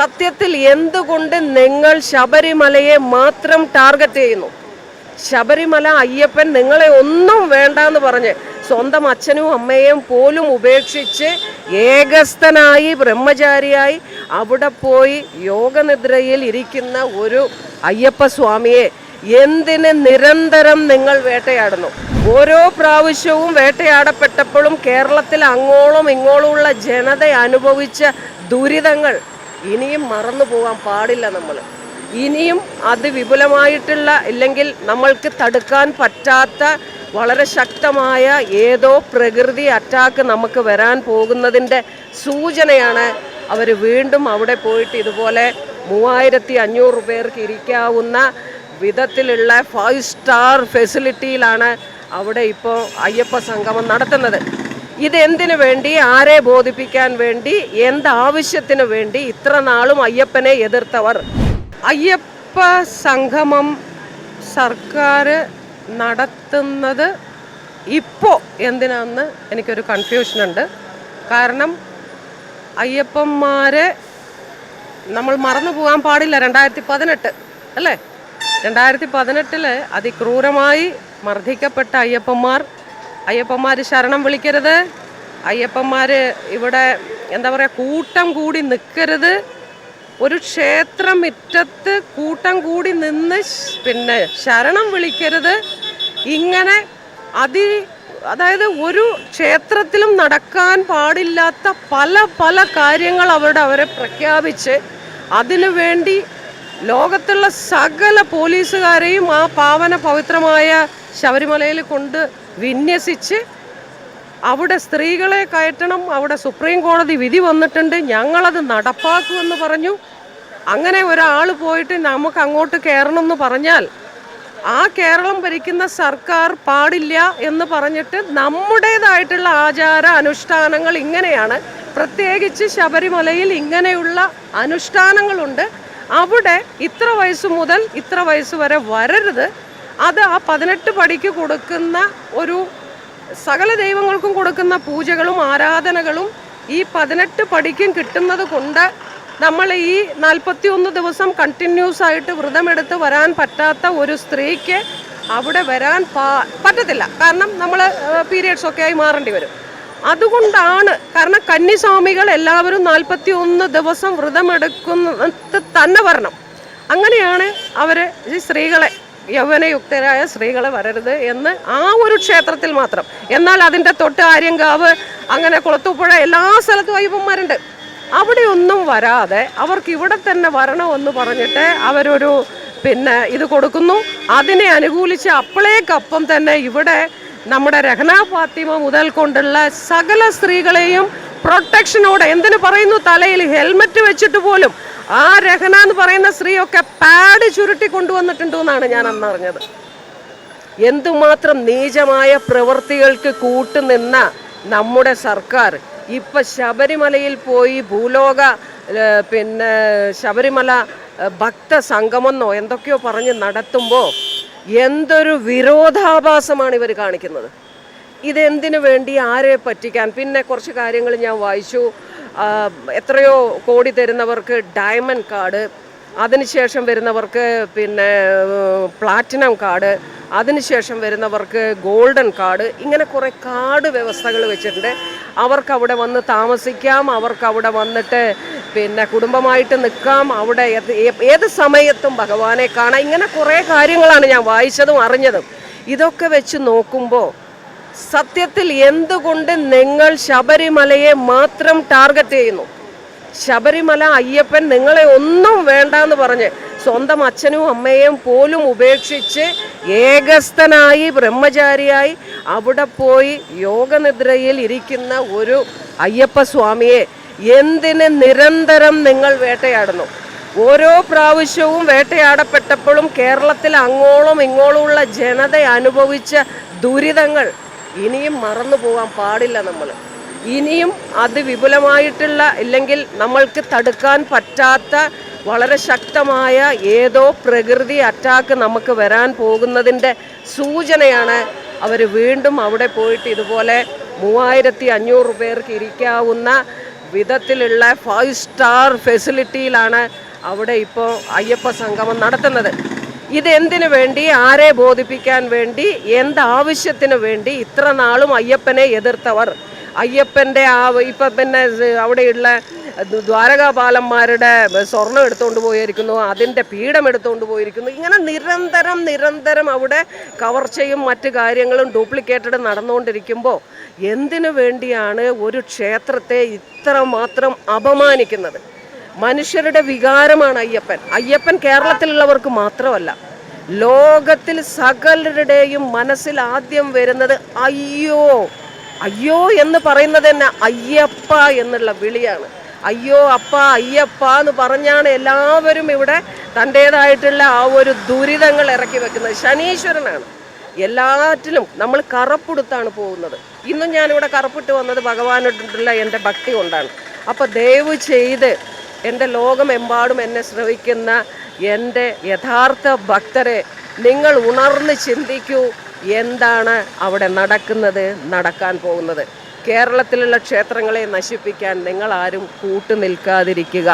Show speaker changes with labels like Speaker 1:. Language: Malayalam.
Speaker 1: സത്യത്തിൽ എന്തുകൊണ്ട് നിങ്ങൾ ശബരിമലയെ മാത്രം ടാർഗറ്റ് ചെയ്യുന്നു? ശബരിമല അയ്യപ്പൻ നിങ്ങളെ ഒന്നും വേണ്ട എന്ന് പറഞ്ഞ് സ്വന്തം അച്ഛനും അമ്മയെയും പോലും ഉപേക്ഷിച്ച് ഏകസ്ഥനായി ബ്രഹ്മചാരിയായി അവിടെ പോയി യോഗനിദ്രയിൽ ഇരിക്കുന്ന ഒരു അയ്യപ്പ സ്വാമിയെ എന്തിന് നിരന്തരം നിങ്ങൾ വേട്ടയാടുന്നു? ഓരോ പ്രാവശ്യവും വേട്ടയാടപ്പെട്ടപ്പോഴും കേരളത്തിൽ അങ്ങോളം ഇങ്ങോളമുള്ള ജനത അനുഭവിച്ച ദുരിതങ്ങൾ ഇനിയും മറന്നു പോകാൻ പാടില്ല നമ്മൾ. ഇനിയും അത് വിപുലമായിട്ടുള്ള ഇല്ലെങ്കിൽ നമ്മൾക്ക് തടുക്കാൻ പറ്റാത്ത വളരെ ശക്തമായ ഏതോ പ്രകൃതി അറ്റാക്ക് നമുക്ക് വരാൻ പോകുന്നതിന്റെ സൂചനയാണ് അവർ വീണ്ടും അവിടെ പോയിട്ട് ഇതുപോലെ മൂവായിരത്തി അഞ്ഞൂറ് പേർക്ക് ഇരിക്കാവുന്ന വിധത്തിലുള്ള ഫൈവ് സ്റ്റാർ ഫെസിലിറ്റിയിലാണ് അവിടെ ഇപ്പോൾ അയ്യപ്പ സംഗമം നടത്തുന്നത്. ഇതെന്തിനു വേണ്ടി? ആരെ ബോധിപ്പിക്കാൻ വേണ്ടി? എന്താവശ്യത്തിന് വേണ്ടി? ഇത്ര നാളും അയ്യപ്പനെ എതിർത്തവർ. അയ്യപ്പ സംഗമം സർക്കാർ നടത്തുന്നത് ഇപ്പോൾ എന്തിനാന്ന് എനിക്കൊരു കൺഫ്യൂഷനുണ്ട്. കാരണം അയ്യപ്പന്മാരെ നമ്മൾ മറന്നു പോകാൻ പാടില്ല രണ്ടായിരത്തി പതിനെട്ട് അല്ലേ? രണ്ടായിരത്തി പതിനെട്ടിൽ അതിക്രൂരമായി മർദ്ദിക്കപ്പെട്ട അയ്യപ്പന്മാർ അയ്യപ്പന്മാർ ശരണം വിളിക്കരുത്. അയ്യപ്പന്മാർ ഇവിടെ എന്താ പറയുക കൂട്ടം കൂടി നിൽക്കരുത് ഒരു ക്ഷേത്രം മുറ്റത്ത് കൂട്ടം കൂടി നിന്ന് പിന്നെ ശരണം വിളിക്കരുത്. ഇങ്ങനെ അതി അതായത് ഒരു ക്ഷേത്രത്തിലും നടക്കാൻ പാടില്ലാത്ത പല പല കാര്യങ്ങൾ അവിടെ അവരെ പ്രഖ്യാപിച്ച് അതിനു വേണ്ടി ലോകത്തുള്ള സകല പോലീസുകാരെയും ആ പാവന പവിത്രമായ ശബരിമലയിൽ കൊണ്ട് വിന്യസിച്ച് അവിടെ സ്ത്രീകളെ കയറ്റണം അവിടെ സുപ്രീം കോടതി വിധി വന്നിട്ടുണ്ട് ഞങ്ങളത് നടപ്പാക്കുമെന്ന് പറഞ്ഞു. അങ്ങനെ ഒരാൾ പോയിട്ട് നമുക്ക് അങ്ങോട്ട് കയറണം എന്ന് പറഞ്ഞാൽ ആ കേരളം ഭരിക്കുന്ന സർക്കാർ പാടില്ല എന്ന് പറഞ്ഞിട്ട് നമ്മുടേതായിട്ടുള്ള ആചാര അനുഷ്ഠാനങ്ങൾ ഇങ്ങനെയാണ്. പ്രത്യേകിച്ച് ശബരിമലയിൽ ഇങ്ങനെയുള്ള അനുഷ്ഠാനങ്ങളുണ്ട്. അവിടെ ഇത്ര വയസ്സ് മുതൽ ഇത്ര വയസ്സ് വരെ വരരുത്. അത് ആ പതിനെട്ട് പടിക്ക് കൊടുക്കുന്ന ഒരു സകല ദൈവങ്ങൾക്കും കൊടുക്കുന്ന പൂജകളും ആരാധനകളും ഈ പതിനെട്ട് പടിക്കും കിട്ടുന്നത് കൊണ്ട് നമ്മൾ ഈ നാൽപ്പത്തി ഒന്ന് ദിവസം കണ്ടിന്യൂസ് ആയിട്ട് വ്രതമെടുത്ത് വരാൻ പറ്റാത്ത ഒരു സ്ത്രീക്ക് അവിടെ വരാൻ പറ്റത്തില്ല. കാരണം നമ്മൾ പീരിയഡ്സ് ഒക്കെ ആയി മാറേണ്ടി വരും. അതുകൊണ്ടാണ് കാരണം കന്നിസ്വാമികൾ എല്ലാവരും നാൽപ്പത്തി ഒന്ന് ദിവസം വ്രതമെടുക്കുന്നത് തന്നെ വരണം. അങ്ങനെയാണ് അവരെ ഈ സ്ത്രീകളെ യൗവനയുക്തരായ സ്ത്രീകളെ വരരുത് എന്ന് ആ ഒരു ക്ഷേത്രത്തിൽ മാത്രം. എന്നാൽ അതിന്റെ തൊട്ട് ആര്യങ്കാവ് അങ്ങനെ കുളത്തൂപ്പുഴ എല്ലാ സ്ഥലത്തും അയ്യപ്പന്മാരുണ്ട്. അവിടെയൊന്നും വരാതെ അവർക്ക് ഇവിടെ തന്നെ വരണമെന്ന് പറഞ്ഞിട്ട് അവരൊരു പിന്നെ ഇത് കൊടുക്കുന്നു. അതിനെ അനുകൂലിച്ച് അപ്പോഴേക്കപ്പം തന്നെ ഇവിടെ നമ്മുടെ രഹന ഫാത്തിമ മുതൽ കൊണ്ടുള്ള സകല സ്ത്രീകളെയും പ്രൊട്ടക്ഷനോടെ എന്തിനു പറയുന്നു? തലയിൽ ഹെൽമറ്റ് വെച്ചിട്ട് പോലും ആ രഹന എന്ന് പറയുന്ന സ്ത്രീയൊക്കെ പാഡ് ചുരുട്ടി കൊണ്ടുവന്നിട്ടുണ്ട് എന്നാണ് ഞാൻ അന്ന് അറിഞ്ഞത്. എന്തുമാത്രം നീചമായ പ്രവൃത്തികൾക്ക് കൂട്ടുനിന്ന നമ്മുടെ സർക്കാർ. ഇപ്പൊ ശബരിമലയിൽ പോയി ഭൂലോക പിന്നെ ശബരിമല ഭക്ത സംഗമെന്നോ എന്തൊക്കെയോ പറഞ്ഞ് നടത്തുമ്പോൾ എന്തൊരു വിരോധാഭാസമാണ് ഇവർ കാണിക്കുന്നത്. ഇതെന്തിനു വേണ്ടി ആരെ പറ്റിക്കാൻ? പിന്നെ കുറച്ച് കാര്യങ്ങൾ ഞാൻ വായിച്ചു. എത്രയോ കോടി തരുന്നവർക്ക് ഡയമണ്ട് കാർഡ് അതിനുശേഷം വരുന്നവർക്ക് പിന്നെ പ്ലാറ്റിനം കാർഡ് അതിനുശേഷം വരുന്നവർക്ക് ഗോൾഡൻ കാർഡ് ഇങ്ങനെ കുറേ കാർഡ് വ്യവസ്ഥകൾ വെച്ചിട്ടുണ്ട്. അവർക്ക് അവിടെ വന്ന് താമസിക്കാം അവർക്ക് അവിടെ വന്നിട്ട് പിന്നെ കുടുംബമായിട്ട് നിൽക്കാം. അവിടെ ഏത് സമയത്തും ഭഗവാനെ കാണാം. ഇങ്ങനെ കുറേ കാര്യങ്ങളാണ് ഞാൻ വായിച്ചതും അറിഞ്ഞതും. ഇതൊക്കെ വെച്ച് നോക്കുമ്പോൾ സത്യത്തിൽ എന്തുകൊണ്ട് നിങ്ങൾ ശബരിമലയെ മാത്രം ടാർഗറ്റ് ചെയ്യുന്നു? ശബരിമല അയ്യപ്പൻ നിങ്ങളെ ഒന്നും വേണ്ടെന്ന് പറഞ്ഞ് സ്വന്തം അച്ഛനും അമ്മയെയും പോലും ഉപേക്ഷിച്ച് ഏകസ്ഥനായി ബ്രഹ്മചാരിയായി അവിടെ പോയി യോഗനിദ്രയിൽ ഇരിക്കുന്ന ഒരു അയ്യപ്പ സ്വാമിയെ എന്തിന് നിരന്തരം നിങ്ങൾ വേട്ടയാടുന്നു? ഓരോ പ്രാവശ്യവും വേട്ടയാടപ്പെട്ടപ്പോഴും കേരളത്തിൽ അങ്ങോളം ഇങ്ങോളമുള്ള ജനത അനുഭവിച്ച ദുരിതങ്ങൾ ഇനിയും മറന്നു പോകാൻ പാടില്ല നമ്മൾ ഇനിയും അത് വിപുലമായിട്ടുള്ള ഇല്ലെങ്കിൽ നമ്മൾക്ക് തടുക്കാൻ പറ്റാത്ത വളരെ ശക്തമായ ഏതോ പ്രകൃതി അറ്റാക്ക് നമുക്ക് വരാൻ പോകുന്നതിന്റെ സൂചനയാണ് അവർ വീണ്ടും അവിടെ പോയിട്ട് ഇതുപോലെ മൂവായിരത്തി അഞ്ഞൂറ് പേർക്ക് ഇരിക്കാവുന്ന വിധത്തിലുള്ള ഫൈവ് സ്റ്റാർ ഫെസിലിറ്റിയിലാണ് അവിടെ ഇപ്പോൾ അയ്യപ്പ സംഗമം നടത്തുന്നത്. ഇതെന്തിനു വേണ്ടി? ആരെ ബോധിപ്പിക്കാൻ വേണ്ടി? എന്താവശ്യത്തിന് വേണ്ടി? ഇത്ര നാളും അയ്യപ്പനെ എതിർത്തവർ. അയ്യപ്പന്റെ ആ ഇപ്പം പിന്നെ അവിടെയുള്ള ദ്വാരകാപാലന്മാരുടെ സ്വർണം എടുത്തുകൊണ്ട് പോയിരിക്കുന്നു അതിന്റെ പീഠം എടുത്തുകൊണ്ട് പോയിരിക്കുന്നു. ഇങ്ങനെ നിരന്തരം നിരന്തരം അവിടെ കവർച്ചയും മറ്റു കാര്യങ്ങളും ഡ്യൂപ്ലിക്കേറ്റഡ് നടന്നുകൊണ്ടിരിക്കുമ്പോൾ എന്തിനു വേണ്ടിയാണ് ഒരു ക്ഷേത്രത്തെ ഇത്രമാത്രം അപമാനിക്കുന്നത്? മനുഷ്യരുടെ വികാരമാണ് അയ്യപ്പൻ. അയ്യപ്പൻ കേരളത്തിലുള്ളവർക്ക് മാത്രമല്ല ലോകത്തിൽ സകലരുടെയും മനസ്സിൽ ആദ്യം വരുന്നത് അയ്യോ അയ്യോ എന്ന് പറയുന്നത് തന്നെ അയ്യപ്പ എന്നുള്ള വിളിയാണ്. അയ്യോ അപ്പ അയ്യപ്പ എന്ന് പറഞ്ഞാണ് എല്ലാവരും ഇവിടെ തന്റേതായിട്ടുള്ള ആ ഒരു ദുരിതങ്ങൾ ഇറക്കി വെക്കുന്നത്. ശനീശ്വരനാണ്. എല്ലാറ്റിലും നമ്മൾ കറപ്പെടുത്താണ് പോകുന്നത്. ഇന്നും ഞാനിവിടെ കറപ്പിട്ട് വന്നത് ഭഗവാനോടുള്ള എന്റെ ഭക്തി കൊണ്ടാണ്. അപ്പോൾ ദയവ് ചെയ്ത് എന്റെ ലോകമെമ്പാടും എന്നെ ശ്രവിക്കുന്ന എന്റെ യഥാർത്ഥ ഭക്തരെ നിങ്ങൾ ഉണർന്ന് ചിന്തിക്കൂ. എന്താണ് അവിടെ നടക്കുന്നത് നടക്കാൻ പോകുന്നത്? കേരളത്തിലുള്ള ക്ഷേത്രങ്ങളെ നശിപ്പിക്കാൻ നിങ്ങൾ ആരും കൂട്ടു നിൽക്കാതിരിക്കുക